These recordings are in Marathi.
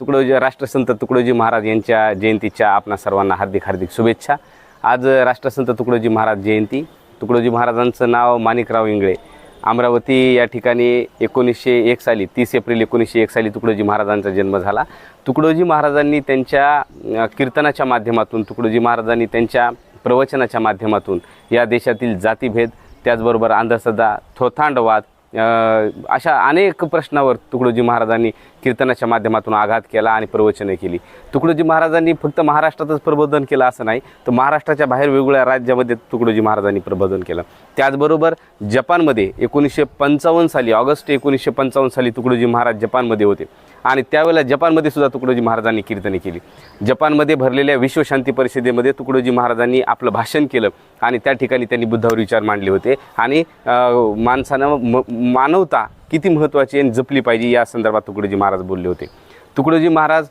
तुकडोजी राष्ट्रसंत तुकडोजी महाराज यांच्या जयंतीच्या आपणा सर्वांना हार्दिक हार्दिक शुभेच्छा. आज राष्ट्रसंत तुकडोजी महाराज जयंती. तुकडोजी महाराजांचं नाव माणिकराव इंगळे. अमरावती या ठिकाणी एकोणीसशे एक साली तीस एप्रिल एकोणीसशे एक साली तुकडोजी महाराजांचा जन्म झाला. तुकडोजी महाराजांनी त्यांच्या कीर्तनाच्या माध्यमातून तुकडोजी महाराजांनी त्यांच्या प्रवचनाच्या माध्यमातून या देशातील जातीभेद त्याचबरोबर अंधश्रद्धा थोथांडवाद अशा अनेक प्रश्नावर तुकडोजी महाराजांनी कीर्तनाच्या माध्यमातून आघात केला आणि प्रवचने केली. तुकडोजी महाराजांनी फक्त महाराष्ट्रातच प्रबोधन केलं असं नाही तर महाराष्ट्राच्या बाहेर वेगवेगळ्या राज्यामध्ये तुकडोजी महाराजांनी प्रबोधन केलं. त्याचबरोबर जपानमध्ये एकोणीसशे पंचावन्न साली ऑगस्ट एकोणीसशे पंचावन्न साली तुकडोजी महाराज जपानमध्ये होते. आणि त्यावेळेला जपानमध्ये सुद्धा तुकडोजी महाराजांनी कीर्तने केली. जपानमध्ये भरलेल्या विश्वशांती परिषदेमध्ये तुकडोजी महाराजांनी आपलं भाषण केलं आणि त्या ठिकाणी त्यांनी बुद्धावर विचार मांडले होते. आणि माणसानं म मानवता किती महत्त्वाची आणि जपली पाहिजे या संदर्भात तुकडोजी महाराज बोलले होते. तुकडोजी महाराज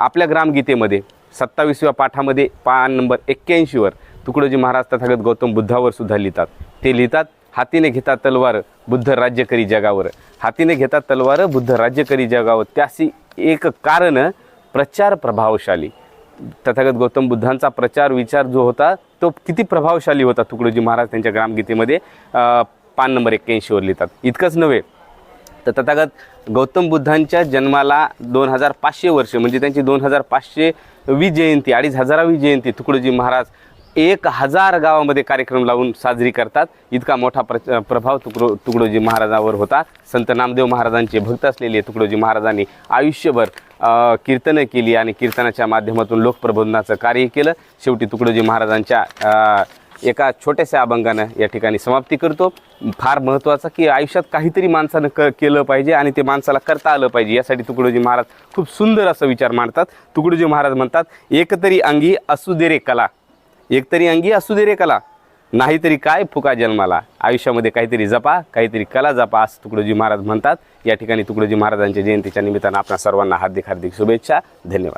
आपल्या ग्रामगीतेमध्ये सत्तावीसव्या पाठामध्ये पान नंबर एक्क्याऐंशीवर तुकडोजी महाराज तथागत गौतम बुद्धावर सुद्धा लिहितात. ते लिहितात हातीने घेता तलवार बुद्ध राज्य करी जगावर. हातीने घेता तलवार बुद्ध राज्य करी जगावर. त्याशी एक कारण प्रचार प्रभावशाली. तथागत गौतम बुद्धांचा प्रचार विचार जो होता तो किती प्रभावशाली होता तुकडोजी महाराज त्यांच्या ग्रामगीतेमध्ये. पान नंबर एक्क्याऐंशीवर लिहितात. इतकंच नव्हे तर तथागत गौतम बुद्धांच्या जन्माला दोन हजार पाचशे वर्ष म्हणजे त्यांची दोन हजार पाचशेवी जयंती अडीच हजारावी जयंती तुकडोजी महाराज एक हजार गावामध्ये कार्यक्रम लावून साजरी करतात. इतका मोठा प्र प्रभाव तुकडो तुकडोजी महाराजावर होता. संत नामदेव महाराजांचे भक्त असलेले तुकडोजी महाराजांनी आयुष्यभर कीर्तनं केली आणि कीर्तनाच्या माध्यमातून लोकप्रबोधनाचं कार्य केलं. शेवटी तुकडोजी महाराजांच्या एका छोट्याशा अभंगानं या ठिकाणी समाप्ती करतो. फार महत्त्वाचं की आयुष्यात काहीतरी माणसानं क केलं पाहिजे आणि ते माणसाला करता आलं पाहिजे. यासाठी तुकडोजी महाराज खूप सुंदर असं विचार मांडतात. तुकडोजी महाराज म्हणतात एकतरी अंगी असू दे रे कला. एकतरी अंगी असू दे रे कला. नाहीतरी काय फुका जन्माला. आयुष्यामध्ये काहीतरी जपा काहीतरी कला जपा असं तुकडोजी महाराज म्हणतात. या ठिकाणी तुकडोजी महाराजांच्या जयंतीच्या निमित्तानं आपल्या सर्वांना हार्दिक हार्दिक शुभेच्छा. धन्यवाद.